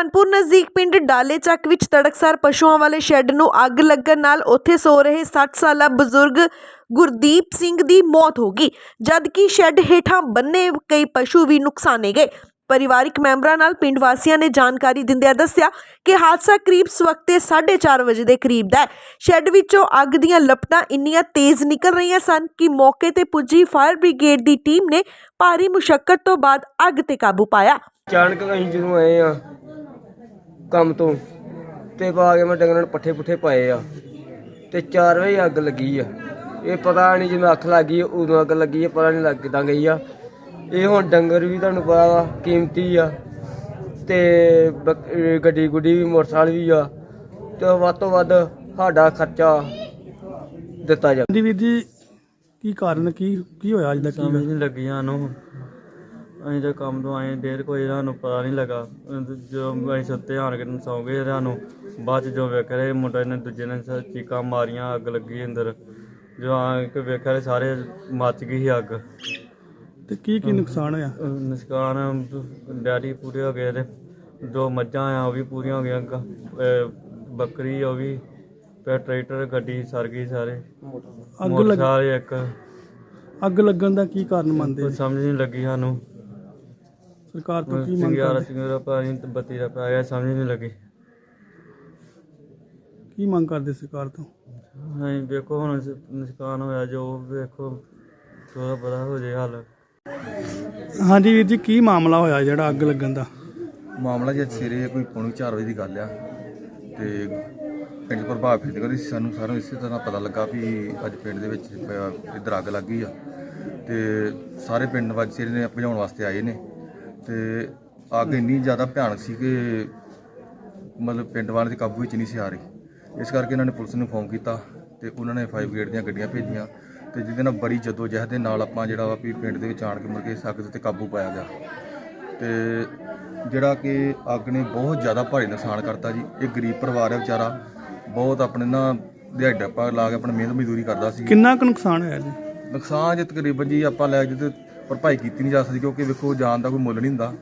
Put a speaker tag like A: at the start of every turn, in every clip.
A: ਸੁਲਤਾਨਪੁਰ ਨਜ਼ਦੀਕ ਪਿੰਡ ਡਾਲੇ ਚੱਕ ਵਿੱਚ ਤੜਕਸਾਰ ਪਸ਼ੂਆਂ ਵਾਲੇ ਸ਼ੈੱਡ ਨੂੰ ਅੱਗ ਲੱਗਣ ਨਾਲ ਉੱਥੇ ਸੋ ਰਹੇ 60 ਸਾਲਾ ਬਜ਼ੁਰਗ ਗੁਰਦੀਪ ਸਿੰਘ ਦੀ ਮੌਤ ਹੋ ਗਈ, ਜਦਕਿ ਸ਼ੈੱਡ ਹੇਠਾਂ ਬੰਨੇ ਕਈ ਪਸ਼ੂ ਵੀ ਨੁਕਸਾਨੇ ਗਏ। ਪਰਿਵਾਰਿਕ ਮੈਂਬਰਾਂ ਨਾਲ ਪਿੰਡ ਵਾਸੀਆਂ ਨੇ ਜਾਣਕਾਰੀ ਦਿੰਦਿਆਂ ਦੱਸਿਆ ਕਿ ਹਾਦਸਾ ਕਰੀਬ ਸਵਖਤੇ 4:30 ਵਜੇ ਦੇ ਕਰੀਬ ਦਾ ਹੈ। ਸ਼ੈੱਡ ਵਿੱਚੋਂ ਅੱਗ ਦੀਆਂ ਲਪਟਾਂ ਇੰਨੀਆਂ ਤੇਜ਼ ਨਿਕਲ ਰਹੀਆਂ ਸਨ ਕਿ ਮੌਕੇ ਤੇ ਪੁੱਜੀ ਫਾਇਰ ਬ੍ਰਿਗੇਡ ਦੀ ਟੀਮ ਨੇ ਭਾਰੀ ਮੁਸ਼ਕਲ ਤੋਂ ਬਾਅਦ ਅੱਗ ਤੇ ਕਾਬੂ ਪਾਇਆ।
B: ਅਚਾਨਕ ਅਸੀਂ ਜਦੋਂ ਆਏ ਆ ਕੰਮ ਤੋਂ। ਤੇ ਆ ਕੇ ਮੈਂ ਡੰਗਰਾਂ ਨੂੰ ਪੱਠੇ ਪੁੱਠੇ ਪਾਏ ਆ। ਤੇ 4 ਵਜੇ ਅੱਗ ਲੱਗੀ ਆ। ਇਹ ਪਤਾ ਨਹੀਂ ਜਿਵੇਂ ਅੱਖ ਲੱਗੀ ਉਦੋਂ ਅੱਗ ਲੱਗੀ ਆ ਪਤਾ ਨਹੀਂ ਲੱਗ ਕਿੱਦਾਂ ਗਈ ਆ। ਇਹ ਹੁਣ ਡੰਗਰ ਵੀ ਤੁਹਾਨੂੰ ਪਤਾ ਵਾ ਕੀਮਤੀ ਆ। ਤੇ ਗੱਡੀ ਗੁੱਡੀ ਵੀ ਮੋਟਰਸਾਈਕਲ ਵੀ ਆ। ਤੇ ਵੱਧ ਤੋਂ ਵੱਧ ਸਾਡਾ ਖਰਚਾ ਦਿੱਤਾ ਜਾਵੇ।
C: ਜੀ ਵੀਰ ਜੀ ਕੀ ਕਾਰਨ ਕੀ ਕੀ ਹੋਇਆ ਅੱਜ ਦਾ ਕੀ
D: ਸਮਝ
C: ਹੋਇਆ?
D: ਅਸੀਂ ਤਾਂ ਕੰਮ ਤੋਂ ਆਏ ਦੇਰ ਕੋਈ ਸਾਨੂੰ ਪਤਾ ਨਹੀਂ ਲੱਗਾ। ਜੋ ਅਸੀਂ ਸੁੱਤੇ ਆਣ ਕੇ ਸੌਂ ਗਏ ਸਾਨੂੰ ਬਾਅਦ ਚ ਜੋ ਵੇਖ ਰਹੇ ਮੁੰਡੇ ਨੇ ਦੂਜੇ ਨੇ ਸ- ਚੀਕਾਂ ਮਾਰੀਆਂ ਅੱਗ ਲੱਗੀ ਅੰਦਰ। ਜੋ ਆ ਕੇ ਵੇਖਿਆ ਤੇ ਸਾਰੇ ਮੱਚ ਗਈ ਸੀ ਅੱਗ।
C: ਤੇ ਕੀ ਕੀ ਨੁਕਸਾਨ ਹੋਇਆ?
D: ਅਹ ਨੁਕਸਾਨ ਡੈਡੀ ਪੂਰੇ ਹੋ ਗਏ ਤੇ ਦੋ ਮੱਝਾਂ ਆ ਉਹ ਵੀ ਪੂਰੀਆਂ ਹੋ ਗਈਆਂ ਗ- ਅਹ ਬੱਕਰੀ ਉਹ ਵੀ ਤੇ ਟਰੈਕਟਰ ਗੱਡੀ ਸਰ ਗਈ ਸਾਰੇ।
C: ਅੱਗ ਲੱਗ
D: ਸਾਰੇ ਇੱਕ।
C: ਅੱਗ ਲੱਗਣ ਦਾ ਕੀ ਕਾਰਨ ਮੰਨਦੇ
D: ਕੋਈ
C: ਜੀ?
D: ਸਮਝ ਨਹੀਂ ਲੱਗੀ ਸਾਨੂੰ।
C: ਸਰਕਾਰ ਤੋਂ ਕੀ ਮੰਗ
D: ਸਿੰਗਾਰਾ
C: ਕਰਦੇ?
D: ਸਿੰਗਾਰਾ ਪਾਣੀ ਤੇ ਬੱਤੀ ਦਾ ਪਾਇਆ ਸਮਝ ਨਹੀਂ ਲੱਗੀ।
C: ਕੀ ਮੰਗ ਕਰਦੇ ਸਰਕਾਰ ਤੋਂ?
D: ਹਾਂ ਵੇਖੋ ਹੁਣ ਸ- ਨੁਕਸਾਨ ਹੋਇਆ ਜੋ ਵੇਖੋ ਥੋੜਾ ਪਤਾ ਹੋ ਜੇ ਹੱਲ।
C: ਹਾਂਜੀ ਵੀਰ ਜੀ ਕੀ ਮਾਮਲਾ ਹੋਇਆ ਜਿਹੜਾ ਅੱਗ ਲੱਗਣ ਦਾ?
E: ਮਾਮਲਾ ਜੇ ਸਵੇਰੇ ਕੋਈ ਪੌਣੀ 4 ਵਜੇ ਦੀ ਗੱਲ ਆ। ਤੇ ਪਿੰਡ ਪ੍ਰਭਾਵ ਫਿਰਦੇ ਕਰੀ ਸਾਨੂੰ ਸਾਰਿਆਂ ਨੂੰ ਇਸੇ ਤਰ੍ਹਾਂ ਪਤਾ ਲੱਗਾ ਵੀ ਅੱਜ ਪਿੰਡ ਦੇ ਵਿੱਚ ਪ- ਇੱਧਰ ਅੱਗ ਲੱਗ ਗਈ ਆ। ਤੇ ਸਾਰੇ ਪਿੰਡ ਵਾਸੀ ਸਵੇਰੇ ਨੇ ਭਜਾਉਣ ਵਾਸਤੇ ਆਏ ਨੇ। ਤੇ ਅੱਗ ਇੰਨੀ ਜ਼ਿਆਦਾ ਭਿਆਨਕ ਸੀ ਕਿ ਮਤਲਬ ਪਿੰਡ ਵਾਲਿਆਂ ਦੇ ਕਾਬੂ ਵਿੱਚ ਨਹੀਂ ਸੀ ਆ ਰਹੀ। ਇਸ ਕਰਕੇ ਇਹਨਾਂ ਨੇ ਪੁਲਿਸ ਨੂੰ ਫੋਨ ਕੀਤਾ ਤੇ ਉਹਨਾਂ ਨੇ ਫਾਇਰ ਬ੍ਰਿਗੇਡ ਦੀਆਂ ਗੱਡੀਆਂ ਭੇਜੀਆਂ ਤੇ ਜਿਹਦੇ ਨਾਲ ਬੜੀ ਜੱਦੋ ਜਹਿਦ ਦੇ ਨਾਲ ਆਪਾਂ ਜਿਹੜਾ ਵਾ ਵੀ ਪਿੰਡ ਦੇ ਵਿੱਚ ਆਣ ਕੇ ਮੁੜ ਕੇ ਦੇ ਉੱਤੇ ਕਾਬੂ ਪਾਇਆ ਗਿਆ। ਤੇ ਜਿਹੜਾ ਕਿ ਅੱਗ ਨੇ ਬਹੁਤ ਜ਼ਿਆਦਾ ਭਾਰੀ ਨੁਕਸਾਨ ਕਰਤਾ ਜੀ। ਇਹ ਗਰੀਬ ਪਰਿਵਾਰ ਹੈ ਵਿਚਾਰਾ। ਬਹੁਤ ਆਪਣੇ ਨਾ ਦਿਹਾੜੀ ਪਾ ਲਾ ਕੇ ਆਪਣੀ ਮਿਹਨਤ ਮਜ਼ਦੂਰੀ ਕਰਦਾ ਸੀ।
C: ਕਿੰਨਾ ਕੁ ਨੁਕਸਾਨ ਹੋਇਆ ਜੀ?
E: ਨੁਕਸਾਨ ਜੇ ਤਕਰੀਬਨ ਜੀ ਆਪਾਂ ਲੈ ਤੇ ਭਰਪਾਈ ਕੀਤੀ ਨਹੀਂ ਜਾ ਸਕਦੀ ਕਿਉਂਕਿ ਵੇਖੋ ਜਾਨ ਦਾ ਕੋਈ ਮੁੱਲ ਨਹੀਂ ਹੁੰਦਾ।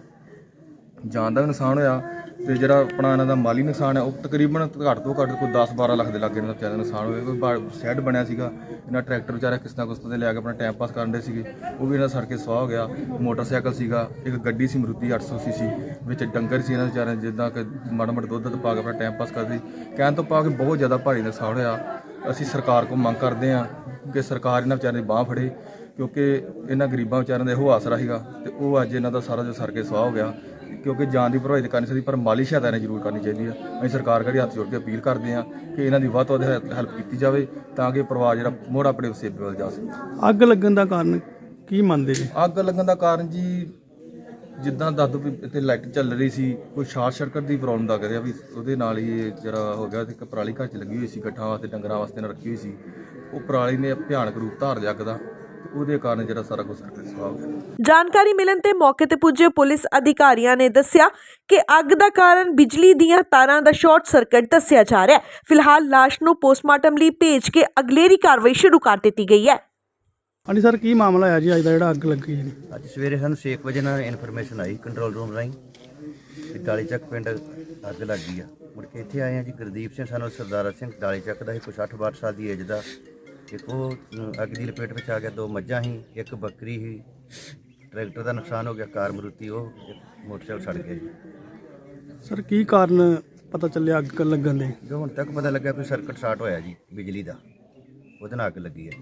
E: ਜਾਨ ਦਾ ਵੀ ਨੁਕਸਾਨ ਹੋਇਆ ਤੇ ਜਿਹੜਾ ਆਪਣਾ ਇਹਨਾਂ ਦਾ ਮਾਲੀ ਨੁਕਸਾਨ ਹੈ, ਉਹ ਤਕਰੀਬਨ ਘੱਟ ਤੋਂ ਘੱਟ ਕੋਈ 10-12 ਲੱਖ ਦੇ ਲਾਗੇ ਇਹਨਾਂ ਦਾ ਵਿਚਾਰਾ ਨੁਕਸਾਨ ਹੋਇਆ। ਕੋਈ ਸ਼ੈੱਡ ਬਣਿਆ ਸੀਗਾ, ਇਹਨਾਂ ਟਰੈਕਟਰ ਵਿਚਾਰਾ ਕਿਸ ਨਾ ਤੇ ਲਿਆ ਕੇ ਆਪਣਾ ਟਾਈਮ ਪਾਸ ਕਰਨ ਦੇ ਸੀਗੇ, ਉਹ ਵੀ ਇਹਨਾਂ ਦਾ ਸੜ ਕੇ ਸਵਾਹ ਹੋ ਗਿਆ। ਮੋਟਰਸਾਈਕਲ ਸੀਗਾ, ਇੱਕ ਗੱਡੀ ਸੀ ਮਰੂਤੀ 800 ਸੀਸੀ, ਵਿੱਚ ਡੰਗਰ ਸੀ ਇਹਨਾਂ ਵਿਚਾਰਿਆਂ ਜਿੱਦਾਂ ਕਿ ਮਾੜਾ ਮਾੜਾ ਦੁੱਧ ਦੁੱਧ ਪਾ ਕੇ ਆਪਣਾ ਟਾਈਮ ਪਾਸ ਕਰਦੇ ਕਹਿਣ ਤੋਂ ਪਾ ਕੇ ਬਹੁਤ ਜ਼ਿਆਦਾ ਭਾਰੀ ਨੁਕਸਾਨ ਹੋਇਆ। ਅਸੀਂ ਸਰਕਾਰ ਕੋਲ ਮੰਗ ਕਰਦੇ ਹਾਂ ਕਿ ਸਰਕਾਰ ਇਹਨਾਂ ਵਿਚਾਰਿਆਂ ਦੀ ਬਾਹ ਫੜੇ। ਕਿਉਂਕਿ ਇਹਨਾਂ ਗਰੀਬਾਂ ਵਿਚਾਰਿਆਂ ਦਾ ਇਹੋ ਆਸਰਾ ਸੀਗਾ ਤੇ ਉਹ ਅੱਜ ਇਹਨਾਂ ਦਾ ਸਾਰਾ ਜੋ ਸਰ ਕੇ ਸਵਾਹ ਹੋ ਗਿਆ। ਕਿਉਂਕਿ ਜਾਨ ਦੀ ਭਰਵਾਈ ਤਾਂ ਕਰਨੀ ਚਾਹੀਦੀ ਪਰ ਮਾਲੀ ਸਹਾਇਤਾ ਨੇ ਜ਼ਰੂਰ ਕਰਨੀ ਚਾਹੀਦੀ ਆ। ਅਸੀਂ ਸਰਕਾਰ ਕਰੀ ਹੱਥ ਜੋੜ ਕੇ ਅਪੀਲ ਕਰਦੇ ਹਾਂ ਕਿ ਇਹਨਾਂ ਦੀ ਵੱਧ ਤੋਂ ਵੱਧ ਹੈਲਪ ਕੀਤੀ ਜਾਵੇ ਤਾਂ ਕਿ ਪਰਿਵਾਰ ਜਿਹੜਾ ਮੋੜ ਆਪਣੇ ਸੇਬੇ ਵੱਲ ਜਾ ਸਕੇ।
C: ਅੱਗ ਲੱਗਣ ਦਾ ਕਾਰਨ ਕੀ ਮੰਨਦੇ ਜੀ?
E: ਅੱਗ ਲੱਗਣ ਦਾ ਕਾਰਨ ਜੀ ਜਿੱਦਾਂ ਦਾਦੂ ਵੀ ਇੱਥੇ ਲਾਈਟ ਚੱਲ ਰਹੀ ਸੀ ਕੋਈ ਸ਼ਾਰਟ ਸਰਕਟ ਦੀ ਪ੍ਰੋਬਲਮ ਦਾ ਕਰਿਆ ਵੀ ਉਹਦੇ ਨਾਲ ਹੀ ਇਹ ਜਿਹੜਾ ਹੋ ਗਿਆ ਤੇ ਇੱਕ ਪਰਾਲੀ ਘਰ 'ਚ ਲੱਗੀ ਹੋਈ ਸੀ ਗੱਠਾਂ ਵਾਸਤੇ ਡੰਗਰਾਂ ਵਾਸਤੇ ਨਾਲ ਰੱਖੀ ਹੋਈ ਸੀ। ਉਹ ਪਰਾਲੀ ਨੇ ਭਿਆਨਕ ਰੂਪ ਧਾਰ ਲਿਆ ਅੱਗ ਦਾ। ਉਹਦੇ ਕਾਰਨ ਜਿਹੜਾ ਸਾਰਾ ਕੁਝ ਸਵਾਹ ਹੋ ਗਿਆ
A: ਜਾਣਕਾਰੀ ਮਿਲਣ ਤੇ ਮੌਕੇ ਤੇ ਪੁੱਜੇ ਪੁਲਿਸ ਅਧਿਕਾਰੀਆਂ ਨੇ ਦੱਸਿਆ ਕਿ ਅੱਗ ਦਾ ਕਾਰਨ ਬਿਜਲੀ ਦੀਆਂ ਤਾਰਾਂ ਦਾ ਸ਼ਾਰਟ ਸਰਕਟ ਦੱਸਿਆ ਜਾ ਰਿਹਾ ਹੈ। ਫਿਲਹਾਲ ਲਾਸ਼ ਨੂੰ ਪੋਸਟਮਾਰਟਮ ਲਈ ਭੇਜ ਕੇ ਅਗਲੇਰੀ ਕਾਰਵਾਈ ਸ਼ੁਰੂ ਕਰ ਦਿੱਤੀ ਗਈ ਹੈ।
C: ਹਾਂਜੀ ਸਰ ਕੀ ਮਾਮਲਾ ਹੋਇਆ ਜੀ? ਅੱਜ ਦਾ ਜਿਹੜਾ ਅੱਗ ਲੱਗੀ ਜੀ।
F: ਅੱਜ ਸਵੇਰੇ ਸਾਨੂੰ 6 ਵਜੇ ਨਾਲ ਇਨਫੋਰਮੇਸ਼ਨ ਆਈ ਕੰਟਰੋਲ ਰੂਮ ਰਾਹੀਂ ਕਿ ਡਾਲੀ ਚੱਕ ਪਿੰਡ ਅੱਗ ਲੱਗ ਆ। ਮੁੜ ਕੇ ਇੱਥੇ ਆਏ ਆ ਜੀ ਗੁਰਦੀਪ ਸਿੰਘ ਸਾਨੂੰ ਸਰਦਾਰਾ ਸਿੰਘ ਡਾਲੀ ਚੱਕ ਦਾ ਕੋਈ 60 62 ਸਾਲ ਦੀ ਏਜ ਦਾ। ਇੱਕ ਉਹ ਅੱਗ ਦੀ ਲਪੇਟ ਵਿੱਚ ਆ ਗਿਆ ਦੋ ਮੱਝਾਂ ਸੀ ਇੱਕ ਬੱਕਰੀ ਸੀ। ਟਰੈਕਟਰ ਦਾ ਨੁਕਸਾਨ ਹੋ ਗਿਆ ਕਾਰ ਮਰੂਤੀ ਉਹ ਇੱਕ ਮੋਟਰਸਾਈਕਲ ਸੜ ਗਿਆ ਜੀ।
C: ਸਰ ਕੀ ਕਾਰਨ ਪਤਾ ਚੱਲਿਆ ਅੱਗ ਲੱਗਣ ਦੇ?
F: ਜੋ ਹੁਣ ਤੱਕ ਪਤਾ ਲੱਗਾ ਕੋਈ ਸਰਕਟ ਸ਼ਾਰਟ ਹੋਇਆ ਜੀ ਬਿਜਲੀ ਦਾ। ਉਹਦੇ ਨਾਲ ਅੱਗ ਲੱਗੀ ਹੈ।